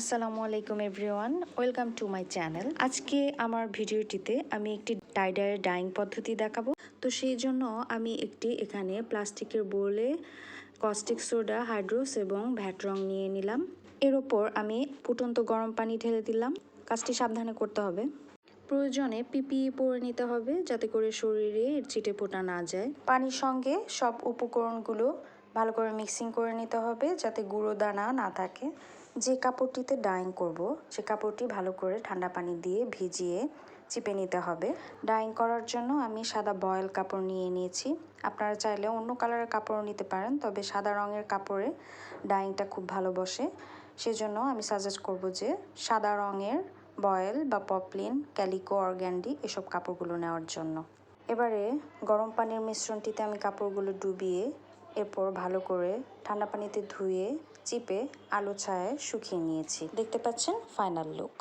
আসসালামু আলাইকুম everyone, welcome to my channel. আজকে আমার ভিডিওটিতে আমি একটি ডাইডায়ের ডাইং পদ্ধতি দেখাবো। তো সেই জন্য আমি একটি এখানে প্লাস্টিকের বোলে কস্টিক সোডা, হাইড্রোস এবং ভ্যাট রং নিয়ে নিলাম। এর ওপর আমি ফুটন্ত গরম পানি ঢেলে দিলাম। কাজটি সাবধানে করতে হবে। প্রয়োজনে পিপিই পরে নিতে হবে যাতে করে শরীরে চিটে পোটা না যায়। পানির সঙ্গে সব উপকরণগুলো ভালো করে মিক্সিং করে নিতে হবে যাতে গুঁড়ো দানা না থাকে। যে কাপড়টিতে ডাইং করব, সে কাপড়টি ভালো করে ঠান্ডা পানি দিয়ে ভিজিয়ে চিপে নিতে হবে। ডাইং করার জন্য আমি সাদা বয়েল কাপড় নিয়ে নিয়েছি। আপনারা চাইলে অন্য কালারের কাপড়ও নিতে পারেন, তবে সাদা রঙের কাপড়ে ডাইংটা খুব ভালো বসে। সেজন্য আমি সাজেস্ট করব যে সাদা রঙের বয়েল বা পপলিন ক্যালিকো অর্গ্যান্ডি এসব কাপড়গুলো নেওয়ার জন্য। এবারে গরম পানির মিশ্রণটিতে আমি কাপড়গুলো ডুবিয়ে এরপর ভালো করে ঠান্ডা পানিতে ধুয়ে, চিপে আলো ছায়ায় শুকিয়ে নিয়েছি। দেখতে পাচ্ছেন ফাইনাল লুক